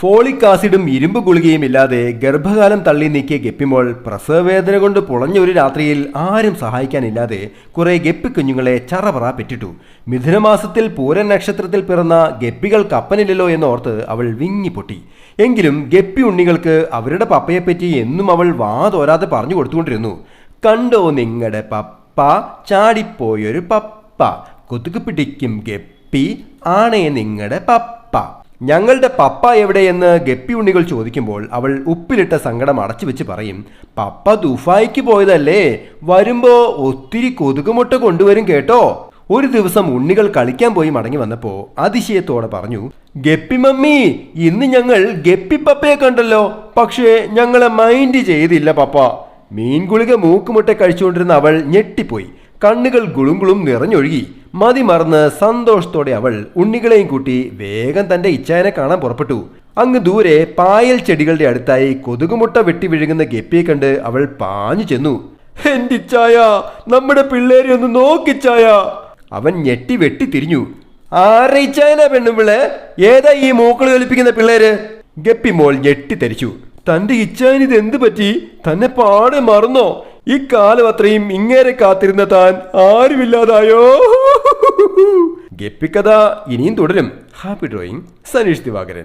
Folic ആസിഡും ഇരുമ്പ് ഗുളികയും ഇല്ലാതെ ഗർഭകാലം തള്ളി നീക്കിയ ഗപ്പിമോൾ പ്രസവവേദന കൊണ്ട് പുളഞ്ഞ ഒരു രാത്രിയിൽ ആരും സഹായിക്കാനില്ലാതെ കുറെ ഗപ്പി കുഞ്ഞുങ്ങളെ ചറപറ പെറ്റിട്ടു. മിഥുനമാസത്തിൽ പൂരൻ നക്ഷത്രത്തിൽ പിറന്ന ഗപ്പികൾ കപ്പനില്ലല്ലോ എന്നോർത്ത് അവൾ വിങ്ങിപ്പൊട്ടി എങ്കിലും ഗപ്പി ഉണ്ണികൾക്ക് അവരുടെ പപ്പയെപ്പറ്റി എന്നും അവൾ വാതോരാതെ പറഞ്ഞു കൊടുത്തുകൊണ്ടിരുന്നു. കണ്ടോ നിങ്ങളുടെ പപ്പ? ചാടിപ്പോയൊരു പപ്പ. കൊതുക് പിടിക്കും ഗപ്പി. ആണേ നിങ്ങളുടെ പപ്പ. ഞങ്ങളുടെ പപ്പ എവിടെയെന്ന് ഗപ്പി ഉണ്ണികൾ ചോദിക്കുമ്പോൾ അവൾ ഉപ്പിലിട്ട സങ്കടം അടച്ചു വെച്ച് പറയും പപ്പ ദുഫായിക്ക് പോയതല്ലേ? വരുമ്പോ ഒത്തിരി കൊതുകുമുട്ട കൊണ്ടുവരും കേട്ടോ. ഒരു ദിവസം ഉണ്ണികൾ കളിക്കാൻ പോയി മടങ്ങി വന്നപ്പോ അതിശയത്തോടെ പറഞ്ഞു ഗപ്പി മമ്മി ഇന്ന് ഞങ്ങൾ ഗപ്പി പപ്പയെ കണ്ടല്ലോ. പക്ഷേ ഞങ്ങളെ മൈൻഡ് ചെയ്തില്ല പപ്പ. മീൻകുളിക മൂക്കുമുട്ട കഴിച്ചുകൊണ്ടിരുന്ന അവൾ ഞെട്ടിപ്പോയി. കണ്ണുകൾ ഗുളുങ്കുളും നിറഞ്ഞൊഴുകി. മതി മറന്ന് സന്തോഷത്തോടെ അവൾ ഉണ്ണികളെയും കൂട്ടി വേഗം തന്റെ ഇച്ഛാനെ കാണാൻ പുറപ്പെട്ടു. അങ്ങ് ദൂരെ പായൽ ചെടികളുടെ അടുത്തായി കൊതുകുമുട്ട വെട്ടി വിഴുങ്ങുന്ന ഗപ്പിയെ കണ്ട് അവൾ പാഞ്ഞു ചെന്നു. എന്റെ ഇച്ചായ നമ്മുടെ പിള്ളേരെ ഒന്ന് നോക്കിച്ചായ അവൻ ഞെട്ടി വെട്ടി തിരിഞ്ഞു. ആരയിച്ചായനാ ഇച്ചായന പെണ്ണുമ്പിള്ളേ ഏതാ ഈ മൂക്കൾ കളിപ്പിക്കുന്ന പിള്ളേര്? ഗപ്പി മോൾ ഞെട്ടിത്തെരിച്ചു തന്റെ ഇച്ഛായന് ഇത് എന്ത് പറ്റി? തന്നെ പാടെ മറന്നോ? ഈ അത്രയും ഇങ്ങേരെ കാത്തിരുന്ന താൻ ആരുമില്ലാതായോ? ഗപ്പിക്കഥ ഇനിയും തുടരും. Happy drawing Saneesh Divakaran.